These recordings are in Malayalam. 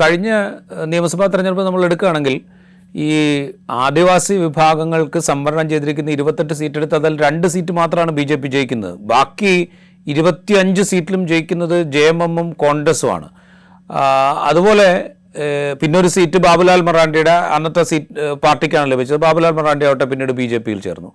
കഴിഞ്ഞ നിയമസഭാ തെരഞ്ഞെടുപ്പ് നമ്മൾ എടുക്കുകയാണെങ്കിൽ ഈ ആദിവാസി വിഭാഗങ്ങൾക്ക് സംവരണം ചെയ്തിരിക്കുന്ന ഇരുപത്തെട്ട് സീറ്റ് എടുത്ത് അതിൽ രണ്ട് സീറ്റ് മാത്രമാണ് ബി ജെ പി ജയിക്കുന്നത്. ബാക്കി ഇരുപത്തിയഞ്ച് സീറ്റിലും ജയിക്കുന്നത് ജെ എം എമ്മും കോൺഗ്രസുമാണ് അതുപോലെ പിന്നെ ഒരു സീറ്റ് ബാബുലാൽ മറാണ്ടിയുടെ അന്നത്തെ സീറ്റ് പാർട്ടിക്കാണ് ലഭിച്ചത്. ബാബുലാൽ മറാണ്ടി ആവട്ടെ പിന്നീട് ബി ജെ പിയിൽ ചേർന്നു.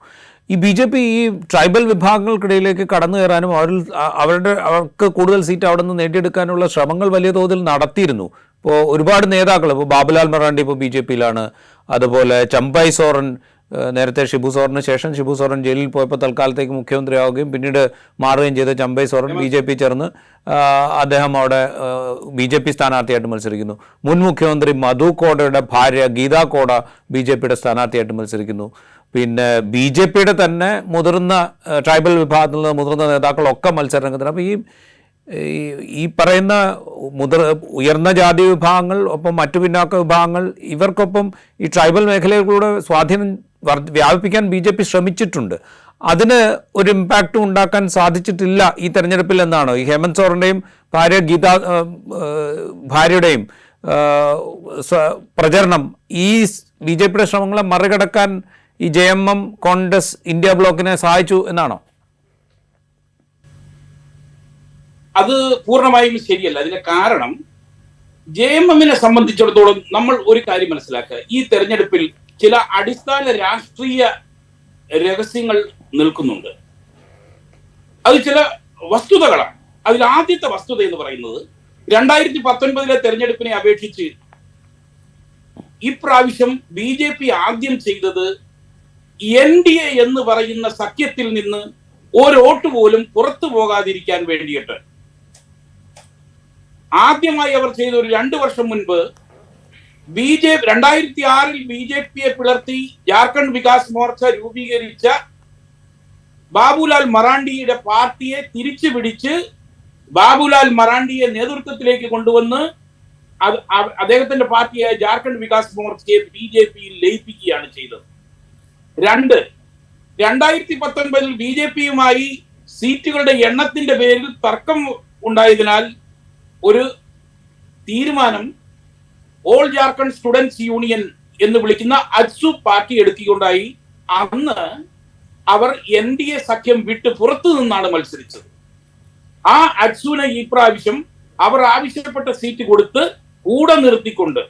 ഈ ബി ജെ പി ഈ ട്രൈബൽ വിഭാഗങ്ങൾക്കിടയിലേക്ക് കടന്നു കയറാനും അവരിൽ അവരുടെ അവർക്ക് കൂടുതൽ സീറ്റ് അവിടെ നിന്ന് നേടിയെടുക്കാനുള്ള ശ്രമങ്ങൾ വലിയ തോതിൽ നടത്തിയിരുന്നു. ഇപ്പോൾ ഒരുപാട് നേതാക്കൾ ഇപ്പോൾ ബാബുലാൽ മറാണ്ടി ഇപ്പോൾ ബി ജെ പിയിലാണ്. അതുപോലെ ചമ്പൈ സോറൻ നേരത്തെ ഷിബു സോറിന് ശേഷം ഷിബു സോറൻ ജയിലിൽ പോയപ്പോൾ തൽക്കാലത്തേക്ക് മുഖ്യമന്ത്രിയാവുകയും പിന്നീട് മാറുകയും ചെയ്ത Champai Soren B J P ചേർന്ന് അദ്ദേഹം അവിടെ ബി ജെ പി സ്ഥാനാർത്ഥിയായിട്ട് മത്സരിക്കുന്നു. മുൻ മുഖ്യമന്ത്രി മധു കോടയുടെ ഭാര്യ ഗീതാ കോട ബി ജെ പിയുടെ സ്ഥാനാർത്ഥിയായിട്ട് മത്സരിക്കുന്നു. പിന്നെ ബി ജെ പിയുടെ തന്നെ മുതിർന്ന ട്രൈബൽ വിഭാഗത്തിൽ നിന്ന് മുതിർന്ന നേതാക്കളൊക്കെ മത്സരരംഗത്തിന് അപ്പോൾ ഈ ഈ- പറയുന്ന മുതിർ ഉയർന്ന ജാതി വിഭാഗങ്ങൾ ഒപ്പം മറ്റു പിന്നാക്ക വിഭാഗങ്ങൾ ഇവർക്കൊപ്പം ഈ ട്രൈബൽ മേഖലയിലൂടെ സ്വാധീനം വ്യാപിപ്പിക്കാൻ ബി ജെ പി ശ്രമിച്ചിട്ടുണ്ട്. അതിന് ഒരു ഇമ്പാക്റ്റ് ഉണ്ടാക്കാൻ സാധിച്ചിട്ടില്ല ഈ തെരഞ്ഞെടുപ്പിൽ എന്നാണോ. ഈ ഹേമന്ത് സോറിന്റെയും ഭാര്യ ഗീത ഭാര്യയുടെയും പ്രചരണം ഈ ബി ജെ പിയുടെ ശ്രമങ്ങളെ മറികടക്കാൻ ഈ J M M Congress India ബ്ലോക്കിനെ സഹായിച്ചു എന്നാണോ? അത് പൂർണമായും ശരിയല്ല. അതിന്റെ കാരണം ജെ എം എമ്മിനെ സംബന്ധിച്ചിടത്തോളം നമ്മൾ ഒരു കാര്യം മനസ്സിലാക്കുക. ഈ തെരഞ്ഞെടുപ്പിൽ ചില അടിസ്ഥാന രാഷ്ട്രീയ രഹസ്യങ്ങൾ നിൽക്കുന്നുണ്ട്. അത് ചില വസ്തുതകളാണ്. അതിൽ ആദ്യത്തെ വസ്തുത എന്ന് പറയുന്നത് രണ്ടായിരത്തി പത്തൊൻപതിലെ തെരഞ്ഞെടുപ്പിനെ അപേക്ഷിച്ച് ഇപ്രാവശ്യം ബി ജെ പി ആദ്യം ചെയ്തത് എൻ ഡി എ എന്ന് പറയുന്ന സഖ്യത്തിൽ നിന്ന് ഒരു വോട്ട് പോലും പുറത്തു പോകാതിരിക്കാൻ വേണ്ടിയിട്ട് ആദ്യമായി അവർ ചെയ്ത ഒരു രണ്ടു വർഷം മുൻപ് ബി ജെ രണ്ടായിരത്തി ആറിൽ ബി ജെ പിയെ പിളർത്തി ജാർഖണ്ഡ് വികാസ് മോർച്ച രൂപീകരിച്ച ബാബുലാൽ മറാണ്ടിയുടെ പാർട്ടിയെ തിരിച്ചു പിടിച്ച് ബാബുലാൽ മറാണ്ടിയെ നേതൃത്വത്തിലേക്ക് കൊണ്ടുവന്ന് അദ്ദേഹത്തിന്റെ പാർട്ടിയായ ജാർഖണ്ഡ് വികാസ് മോർച്ചയെ ബി ജെ പിയിൽ ലയിപ്പിക്കുകയാണ് ചെയ്തത്. രണ്ട് രണ്ടായിരത്തി പത്തൊൻപതിൽ ബി ജെ പിയുമായി സീറ്റുകളുടെ എണ്ണത്തിന്റെ പേരിൽ തർക്കം ഉണ്ടായതിനാൽ ഒരു തീരുമാനം ഓൾ ജാർഖണ്ഡ് സ്റ്റുഡൻസ് യൂണിയൻ എന്ന് വിളിക്കുന്ന അജ്സു പാർട്ടി എടുക്കുകയുണ്ടായി അന്ന് അവർ എൻ ഡി എ സഖ്യം വിട്ട് പുറത്തു നിന്നാണ് മത്സരിച്ചത്. ആ അജ്സുവിനെ ഈ പ്രാവശ്യം അവർ ആവശ്യപ്പെട്ട സീറ്റ് കൊടുത്ത് കൂടെ നിർത്തിക്കൊണ്ട്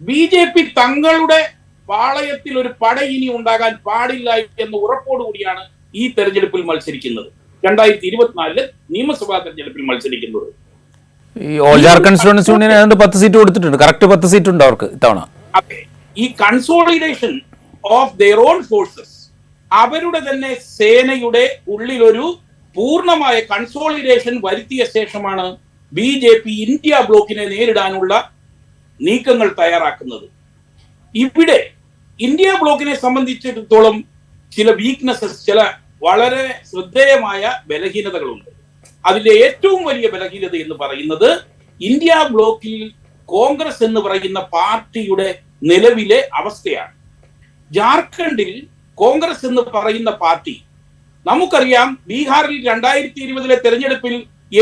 ബി ജെ പി തങ്ങളുടെ പാളയത്തിൽ ഒരു പട ഇനി ഉണ്ടാകാൻ പാടില്ല എന്ന ഉറപ്പോടുകൂടിയാണ് ഈ തെരഞ്ഞെടുപ്പിൽ മത്സരിക്കുന്നത്. രണ്ടായിരത്തി ഇരുപത്തിനാലിൽ നിയമസഭാ തെരഞ്ഞെടുപ്പിൽ മത്സരിക്കുന്നത്. ഈ ഓൾ ജാർഖണ്ഡ് സ്റ്റുഡൻസ് യൂണിയൻ ഏതാണ്ട് പത്ത് സീറ്റ് കൊടുത്തിട്ടുണ്ട്. കറക്റ്റ് പത്ത് സീറ്റ് ഉണ്ട് അവർക്ക് ഇത്തവണ. ഈ consolidation of their own forces അവരുടെ തന്നെ സേനയുടെ ഉള്ളിലൊരു പൂർണമായ കൺസോളിഡേഷൻ വരുത്തിയ ശേഷമാണ് ബി ജെ പി ഇന്ത്യ ബ്ലോക്കിനെ നേരിടാനുള്ള നീക്കങ്ങൾ തയ്യാറാക്കുന്നത്. ഇവിടെ ഇന്ത്യ ബ്ലോക്കിനെ സംബന്ധിച്ചിടത്തോളം ചില വീക്ക്നെസ്സസ് ചില വളരെ ശ്രദ്ധേയമായ ബലഹീനതകളുണ്ട്. അതിലെ ഏറ്റവും വലിയ ബലഹീനത എന്ന് പറയുന്നത് ഇന്ത്യ ബ്ലോക്കിൽ കോൺഗ്രസ് എന്ന് പറയുന്ന പാർട്ടിയുടെ നിലവിലെ അവസ്ഥയാണ്. ജാർഖണ്ഡിൽ കോൺഗ്രസ് എന്ന് പറയുന്ന പാർട്ടി നമുക്കറിയാം ബീഹാറിൽ രണ്ടായിരത്തി ഇരുപതിലെ തെരഞ്ഞെടുപ്പിൽ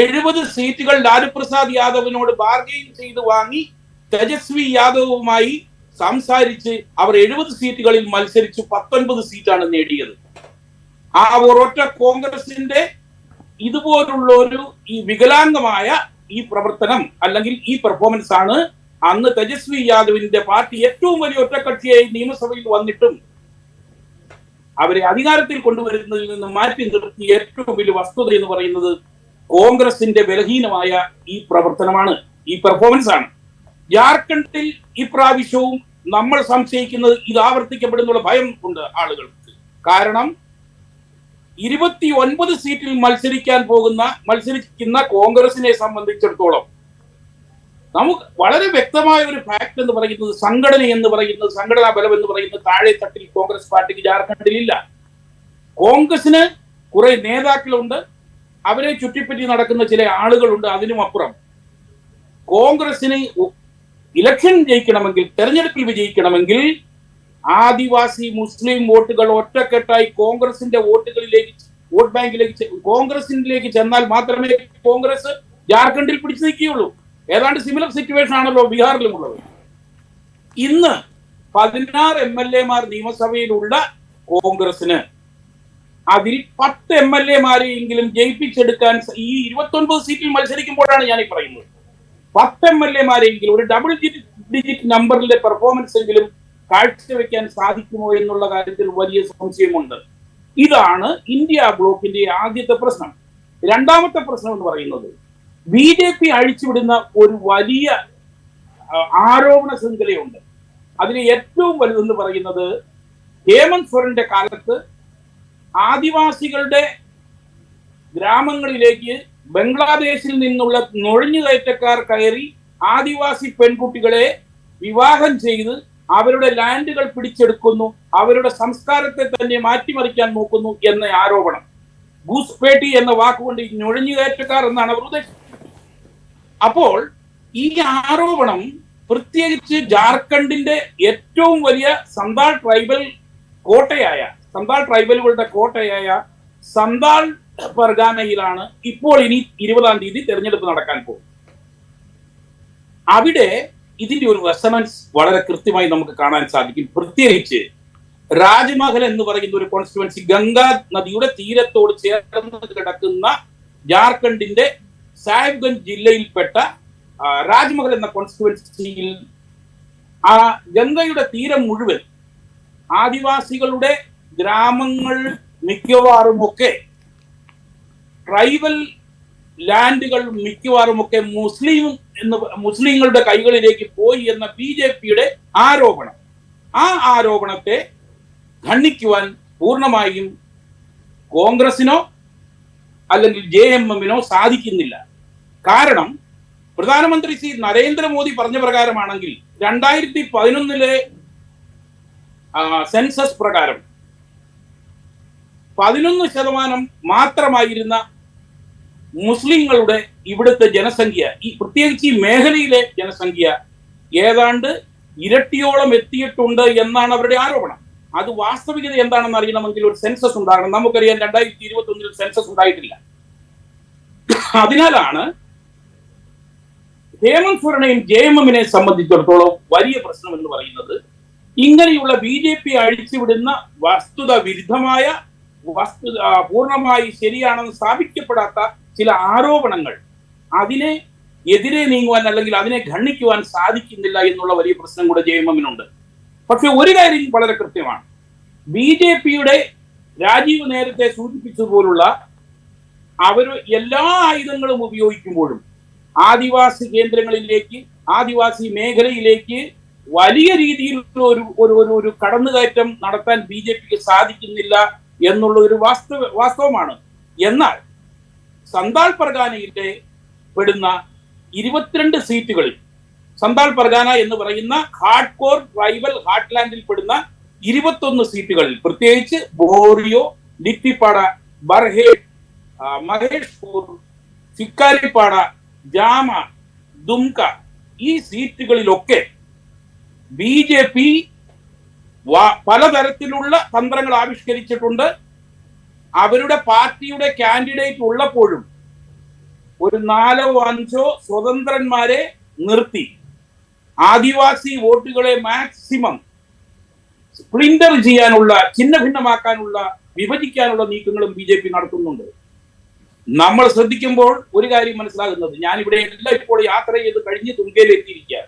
എഴുപത് സീറ്റുകൾ ലാലു പ്രസാദ് യാദവിനോട് ബാർഗെയിൻ ചെയ്ത് വാങ്ങി തേജസ്വി യാദവുമായി സംസാരിച്ച് അവർ എഴുപത് സീറ്റുകളിൽ മത്സരിച്ച് പത്തൊൻപത് സീറ്റാണ് നേടിയത്. ആ ഒരൊറ്റ കോൺഗ്രസിന്റെ ഇതുപോലുള്ള ഒരു ഈ വികലാംഗമായ ഈ പ്രവർത്തനം അല്ലെങ്കിൽ ഈ പെർഫോമൻസ് ആണ് അന്ന് തേജസ്വി യാദവിന്റെ പാർട്ടി ഏറ്റവും വലിയ ഒറ്റക്കക്ഷിയായി നിയമസഭയിൽ വന്നിട്ടും അവരെ അധികാരത്തിൽ കൊണ്ടുവരുന്നതിൽ നിന്ന് മാറ്റി നിർത്തിയ ഏറ്റവും വലിയ വസ്തുത എന്ന് പറയുന്നത് കോൺഗ്രസിന്റെ ബലഹീനമായ ഈ പ്രവർത്തനമാണ് ഈ പെർഫോമൻസ് ആണ്. ജാർഖണ്ഡിൽ ഇപ്രാവശ്യവും നമ്മൾ സംശയിക്കുന്നത് ഇത് ആവർത്തിക്കപ്പെടുന്നുള്ള ഭയം ഉണ്ട് ആളുകൾക്ക്. കാരണം ഇരുപത്തി ഒൻപത് സീറ്റിൽ മത്സരിക്കാൻ പോകുന്ന മത്സരിക്കുന്ന കോൺഗ്രസിനെ സംബന്ധിച്ചിടത്തോളം നമുക്ക് വളരെ വ്യക്തമായ ഒരു ഫാക്ട് എന്ന് പറയുന്നത് സംഘടന എന്ന് പറയുന്നത് സംഘടനാ ബലം എന്ന് പറയുന്നത് താഴെ തട്ടിൽ കോൺഗ്രസ് പാർട്ടിക്ക് ജാർഖണ്ഡിൽ ഇല്ല. കോൺഗ്രസിന് കുറെ നേതാക്കളുണ്ട്. അവരെ ചുറ്റിപ്പറ്റി നടക്കുന്ന ചില ആളുകളുണ്ട് അതിനും അപ്പുറം. കോൺഗ്രസിന് ഇലക്ഷൻ ജയിക്കണമെങ്കിൽ തെരഞ്ഞെടുപ്പിൽ വിജയിക്കണമെങ്കിൽ ആദിവാസി മുസ്ലിം വോട്ടുകൾ ഒറ്റക്കെട്ടായി കോൺഗ്രസിന്റെ വോട്ടുകളിലേക്ക് വോട്ട് ബാങ്കിലേക്ക് കോൺഗ്രസിലേക്ക് ചെന്നാൽ മാത്രമേ കോൺഗ്രസ് ജാർഖണ്ഡിൽ പിടിച്ചു നിൽക്കുകയുള്ളൂ. ഏതാണ്ട് സിമിലർ സിറ്റുവേഷൻ ആണല്ലോ ബീഹാറിലും ഉള്ളത് ഇന്ന് പതിനാറ് എം എൽ എമാർ നിയമസഭയിലുള്ള കോൺഗ്രസിന് അതിൽ പത്ത് എം എൽ എമാരെയെങ്കിലും ജയിപ്പിച്ചെടുക്കാൻ ഈ ഇരുപത്തി ഒൻപത് സീറ്റിൽ മത്സരിക്കുമ്പോഴാണ് ഞാൻ ഈ പറയുന്നത്. പത്ത് എം എൽ എമാരെങ്കിലും ഒരു ഡബിൾ ഡിജിറ്റ് നമ്പറിന്റെ പെർഫോമൻസ് എങ്കിലും കാഴ്ചവെക്കാൻ സാധിക്കുമോ എന്നുള്ള കാര്യത്തിൽ വലിയ സംശയമുണ്ട്. ഇതാണ് ഇന്ത്യ ബ്ലോക്കിന്റെ ആദ്യത്തെ പ്രശ്നം. രണ്ടാമത്തെ പ്രശ്നം എന്ന് പറയുന്നത് ബി ജെ പി അഴിച്ചുവിടുന്ന ഒരു വലിയ ആരോപണ ശൃംഖലയുണ്ട്. അതിന് ഏറ്റവും വലുതെന്ന് പറയുന്നത് ഹേമന്ത് സോറന്റെ കാലത്ത് ആദിവാസികളുടെ ഗ്രാമങ്ങളിലേക്ക് ബംഗ്ലാദേശിൽ നിന്നുള്ള നുഴഞ്ഞുകയറ്റക്കാർ കയറി ആദിവാസി പെൺകുട്ടികളെ വിവാഹം ചെയ്ത് അവരുടെ ലാൻഡുകൾ പിടിച്ചെടുക്കുന്നു അവരുടെ സംസ്കാരത്തെ തന്നെ മാറ്റിമറിക്കാൻ നോക്കുന്നു എന്ന ആരോപണം. ഗൂസ്പേട്ടി എന്ന വാക്കുകൊണ്ട് നുഴഞ്ഞുകയറ്റക്കാർ എന്നാണ് അവർ ഉദ്ദേശിച്ചത് അപ്പോൾ ഈ ആരോപണം പ്രത്യേകിച്ച് ജാർഖണ്ഡിന്റെ ഏറ്റവും വലിയ സന്താൾ ട്രൈബൽ കോട്ടയായ സന്താൾ ട്രൈബലുകളുടെ കോട്ടയായ സന്താൾ പർഗാനയിലാണ് ഇപ്പോൾ ഇനി ഇരുപതാം തീയതി തെരഞ്ഞെടുപ്പ് നടക്കാൻ പോകും അവിടെ ഇതിന്റെ ഒരു റെസണൻസ് വളരെ കൃത്യമായി നമുക്ക് കാണാൻ സാധിക്കും. പ്രത്യേകിച്ച് രാജ്മഹൽ എന്ന് പറയുന്ന ഒരു കോൺസ്റ്റിറ്റുവൻസി ഗംഗാ നദിയുടെ തീരത്തോട് ചേർന്ന് കിടക്കുന്ന ജാർഖണ്ഡിന്റെ സാഹിബ്ഗഞ്ച് ജില്ലയിൽപ്പെട്ട രാജ്മഹൽ എന്ന കോൺസ്റ്റിറ്റുവൻസിയിൽ ആ ഗംഗയുടെ തീരം മുഴുവൻ ആദിവാസികളുടെ ഗ്രാമങ്ങൾ മിക്കവാറും ഒക്കെ ട്രൈബൽ ലാൻഡുകൾ മിക്കവാറും ഒക്കെ മുസ്ലിം എന്ന് മുസ്ലിങ്ങളുടെ കൈകളിലേക്ക് പോയി എന്ന ബി ജെ പിയുടെ ആരോപണം. ആ ആരോപണത്തെ ഖണ്ഡിക്കുവാൻ പൂർണമായും കോൺഗ്രസിനോ അല്ലെങ്കിൽ ജെ എം എമ്മിനോ സാധിക്കുന്നില്ല. കാരണം പ്രധാനമന്ത്രി ശ്രീ നരേന്ദ്രമോദി പറഞ്ഞ പ്രകാരമാണെങ്കിൽ രണ്ടായിരത്തി പതിനൊന്നിലെ സെൻസസ് പ്രകാരം പതിനൊന്ന് ശതമാനം മാത്രമായിരുന്ന മുസ്ലിങ്ങളുടെ ഇവിടുത്തെ ജനസംഖ്യ ഈ പ്രത്യേകിച്ച് ഈ മേഖലയിലെ ജനസംഖ്യ ഏതാണ്ട് ഇരട്ടിയോളം എത്തിയിട്ടുണ്ട് എന്നാണ് അവരുടെ ആരോപണം. അത് വാസ്തവികത എന്താണെന്ന് അറിയണമെങ്കിൽ ഒരു സെൻസസ് ഉണ്ടാകണം. നമുക്കറിയാം രണ്ടായിരത്തി ഇരുപത്തി ഒന്നിൽ സെൻസസ് ഉണ്ടായിട്ടില്ല. അതിനാലാണ് ഹേമന്ത് സോറനെയും ജെ എം എമ്മിനെ സംബന്ധിച്ചിടത്തോളം വലിയ പ്രശ്നം എന്ന് പറയുന്നത് ഇങ്ങനെയുള്ള ബി ജെ പി അഴിച്ചുവിടുന്ന വസ്തുത വിരുദ്ധമായ വസ്തു പൂർണമായി ശരിയാണെന്ന് സ്ഥാപിക്കപ്പെടാത്ത ചില ആരോപണങ്ങൾ അതിനെ എതിരെ നീങ്ങുവാൻ അല്ലെങ്കിൽ അതിനെ ഖണ്ഡിക്കുവാൻ സാധിക്കുന്നില്ല എന്നുള്ള വലിയ പ്രശ്നം കൂടെ ജെ പക്ഷെ ഒരു കാര്യം വളരെ കൃത്യമാണ്. ബി ജെ പിയുടെ രാജീവ് നേരത്തെ സൂചിപ്പിച്ചതുപോലുള്ള അവർ എല്ലാ ആയുധങ്ങളും ഉപയോഗിക്കുമ്പോഴും ആദിവാസി കേന്ദ്രങ്ങളിലേക്ക് ആദിവാസി മേഖലയിലേക്ക് വലിയ ഒരു ഒരു ഒരു ഒരു കടന്നുകയറ്റം നടത്താൻ ബി ജെ പിക്ക് സാധിക്കുന്നില്ല എന്നുള്ള ഒരു വാസ്തവ വാസ്തവമാണ്. എന്നാൽ സന്താൽ പർഗാനയിലെ പെടുന്ന ഇരുപത്തിരണ്ട് സീറ്റുകളിൽ സന്താൽ പർഗാന എന്ന് പറയുന്ന ഹാർഡ് കോർ ട്രൈബൽ ഹാർട്ട്ലാൻഡിൽ പെടുന്ന ഇരുപത്തൊന്ന് സീറ്റുകളിൽ പ്രത്യേകിച്ച് ബോറിയോ ലിറ്റിപ്പാട ബർഹേഡ് മഹേഷ്പൂർ ചിക്കാരിപ്പാട ജാമ ദുംക ഈ സീറ്റുകളിലൊക്കെ ബി ജെ പി പലതരത്തിലുള്ള തന്ത്രങ്ങൾ ആവിഷ്കരിച്ചിട്ടുണ്ട്. അവരുടെ പാർട്ടിയുടെ കാൻഡിഡേറ്റ് ഉള്ളപ്പോഴും ഒരു നാലോ അഞ്ചോ സ്വതന്ത്രന്മാരെ നിർത്തി. ആദിവാസി വോട്ടുകളെ മാക്സിമം സ്പ്ലിൻഡർ ചെയ്യാനുള്ള ചിഹ്ന ഭിന്നമാക്കാനുള്ള വിഭജിക്കാനുള്ള നീക്കങ്ങളും ബി ജെ പി നടത്തുന്നുണ്ട്. നമ്മൾ ശ്രദ്ധിക്കുമ്പോൾ ഒരു കാര്യം മനസ്സിലാകുന്നത് ഞാൻ ഇവിടെ എല്ലാം ഇപ്പോൾ യാത്ര ചെയ്ത് കഴിഞ്ഞ് തുങ്കയിൽ എത്തിയിരിക്കുക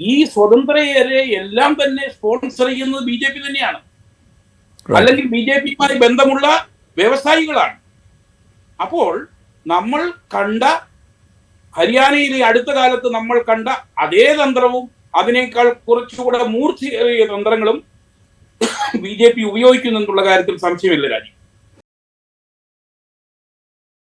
ഈ സ്വതന്ത്രരെ എല്ലാം തന്നെ സ്പോൺസർ ചെയ്യുന്നത് ബി ജെ പി തന്നെയാണ്. അല്ലെങ്കിൽ ബി ജെ പിയുമായി ബന്ധമുള്ള വ്യവസായികളാണ്. അപ്പോൾ നമ്മൾ കണ്ട ഹരിയാനയിലെ അടുത്ത കാലത്ത് നമ്മൾ കണ്ട അതേ തന്ത്രവും അതിനേക്കാൾ കുറച്ചുകൂടെ മൂർച്ചയേറിയ തന്ത്രങ്ങളും ബി ജെ പി ഉപയോഗിക്കുന്നുള്ള കാര്യത്തിൽ സംശയമില്ല രാജീവ്.